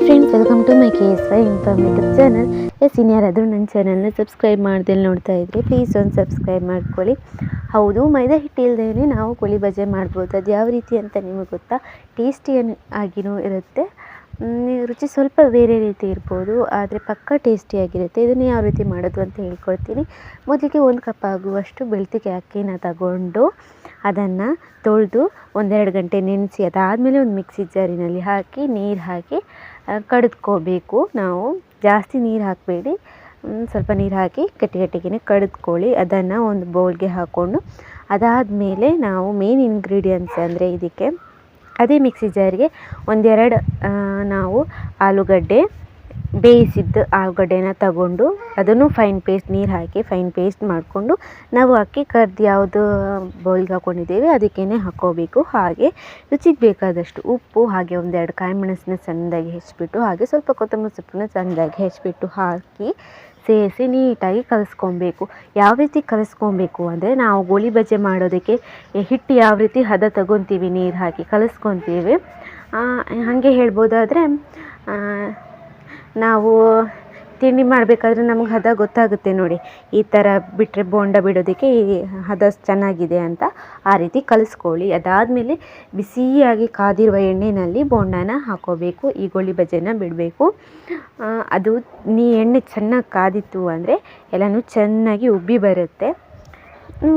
Hi friends welcome to my K S Y informative channel S ಇನ್ಯಾರಾದರೂ ನನ್ನ ಚಾನಲ್ನ subscribe ಮಾಡ್ದೆ ನೋಡ್ತಾ ಇದ್ದರೆ ಪ್ಲೀಸ್ ಒಂದು ಸಬ್ಸ್ಕ್ರೈಬ್ ಮಾಡ್ಕೊಳ್ಳಿ. ಹೌದು, ಮೈದಾ ಹಿಟ್ಟು ಇಲ್ಲದೇ ನಾವು ಕೋಳಿ ಬಜೆ ಮಾಡ್ಬೋದು. ಅದು ಯಾವ ರೀತಿ ಅಂತ ನಿಮಗೆ ಗೊತ್ತಾ? ಟೇಸ್ಟಿ ಆಗಿಯೂ ಇರುತ್ತೆ. ರುಚಿ ಸ್ವಲ್ಪ ಬೇರೆ ರೀತಿ ಇರ್ಬೋದು, ಆದರೆ ಪಕ್ಕ ಟೇಸ್ಟಿಯಾಗಿರುತ್ತೆ ಇದನ್ನು ಯಾವ ರೀತಿ ಮಾಡೋದು ಅಂತ ಹೇಳ್ಕೊಡ್ತೀನಿ. ಮೊದಲಿಗೆ ಒಂದು ಕಪ್ ಆಗುವಷ್ಟು ಬೆಳ್ತಿಗೆ ಅಕ್ಕಿನ ತಗೊಂಡು ಅದನ್ನು ತೊಳೆದು ಒಂದೆರಡು ಗಂಟೆ ನೆನೆಸಿ, ಅದಾದಮೇಲೆ ಒಂದು ಮಿಕ್ಸಿ ಜಾರಿನಲ್ಲಿ ಹಾಕಿ, ನೀರು ಹಾಕಿ ಕಡಿದ್ಕೋಬೇಕು. ನಾವು ಜಾಸ್ತಿ ನೀರು ಹಾಕಬೇಡಿ. ಸ್ವಲ್ಪ ನೀರು ಹಾಕಿ ಗಟ್ಟಿ ಗಟ್ಟಿಗೆ ಕಡಿದ್ಕೊಳ್ಳಿ. ಅದನ್ನು ಒಂದು ಬೌಲ್ಗೆ ಹಾಕ್ಕೊಂಡು ಅದಾದಮೇಲೆ ನಾವು ಮೇನ್ ಇಂಗ್ರೀಡಿಯೆಂಟ್ಸ್ ಅಂದರೆ ಇದಕ್ಕೆ ಅದೇ ಮಿಕ್ಸಿ ಜಾರಿಗೆ ಒಂದೆರಡು ನಾವು ಆಲೂಗಡ್ಡೆ, ಬೇಯಿಸಿದ್ದು ಆಲೂಗಡ್ಡೆನ ತಗೊಂಡು ಅದನ್ನು ಫೈನ್ ಪೇಸ್ಟ್ ನೀರು ಹಾಕಿ ಫೈನ್ ಪೇಸ್ಟ್ ಮಾಡಿಕೊಂಡು ನಾವು ಅಕ್ಕಿ ಕರ್ದು ಯಾವುದು ಬೌಲ್ಗೆ ಹಾಕ್ಕೊಂಡಿದ್ದೇವೆ ಅದಕ್ಕೇ ಹಾಕ್ಕೋಬೇಕು. ಹಾಗೆ ರುಚಿಗೆ ಬೇಕಾದಷ್ಟು ಉಪ್ಪು, ಹಾಗೆ ಒಂದೆರಡು ಕಾಯಿ ಮೆಣಸನ್ನ ಸಣ್ಣದಾಗಿ ಹೆಚ್ಚಿಬಿಟ್ಟು ಹಾಗೆ ಸ್ವಲ್ಪ ಕೊತ್ತಂಬರಿ ಸೊಪ್ಪನ್ನ ಚೆಂದಾಗಿ ಹೆಚ್ಚಿಬಿಟ್ಟು ಹಾಕಿ ಸೇರಿಸಿ ನೀಟಾಗಿ ಕಲಸ್ಕೊಬೇಕು. ಯಾವ ರೀತಿ ಕಲಿಸ್ಕೊಬೇಕು ಅಂದರೆ ನಾವು ಗೋಳಿ ಬಜೆ ಮಾಡೋದಕ್ಕೆ ಹಿಟ್ಟು ಯಾವ ರೀತಿ ಹದ ತಗೊತೀವಿ ನೀರು ಹಾಕಿ ಕಲಸ್ಕೊತೀವಿ. ಹಾಗೆ ಹೇಳ್ಬೋದಾದರೆ ನಾವು ತಿಂಡಿ ಮಾಡಬೇಕಾದ್ರೆ ನಮ್ಗೆ ಹದ ಗೊತ್ತಾಗುತ್ತೆ ನೋಡಿ. ಈ ಥರ ಬಿಟ್ಟರೆ ಬೋಂಡ ಬಿಡೋದಕ್ಕೆ ಈ ಹದ ಚೆನ್ನಾಗಿದೆ ಅಂತ ಆ ರೀತಿ ಕಲಿಸ್ಕೊಳ್ಳಿ. ಅದಾದಮೇಲೆ ಬಿಸಿಯಾಗಿ ಕಾದಿರುವ ಎಣ್ಣೆಯಲ್ಲಿ ಬೋಂಡನ ಹಾಕೋಬೇಕು. ಈ ಗೋಳಿ ಬಜೆನ ಬಿಡಬೇಕು. ಅದು ನೀ ಎಣ್ಣೆ ಚೆನ್ನಾಗಿ ಕಾದಿತ್ತು ಅಂದರೆ ಎಲ್ಲನೂ ಚೆನ್ನಾಗಿ ಉಬ್ಬಿ ಬರುತ್ತೆ.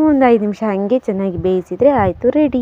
ಒಂದು ಐದು ನಿಮಿಷ ಹಾಗೆ ಚೆನ್ನಾಗಿ ಬೇಯಿಸಿದರೆ ಆಯಿತು ರೆಡಿ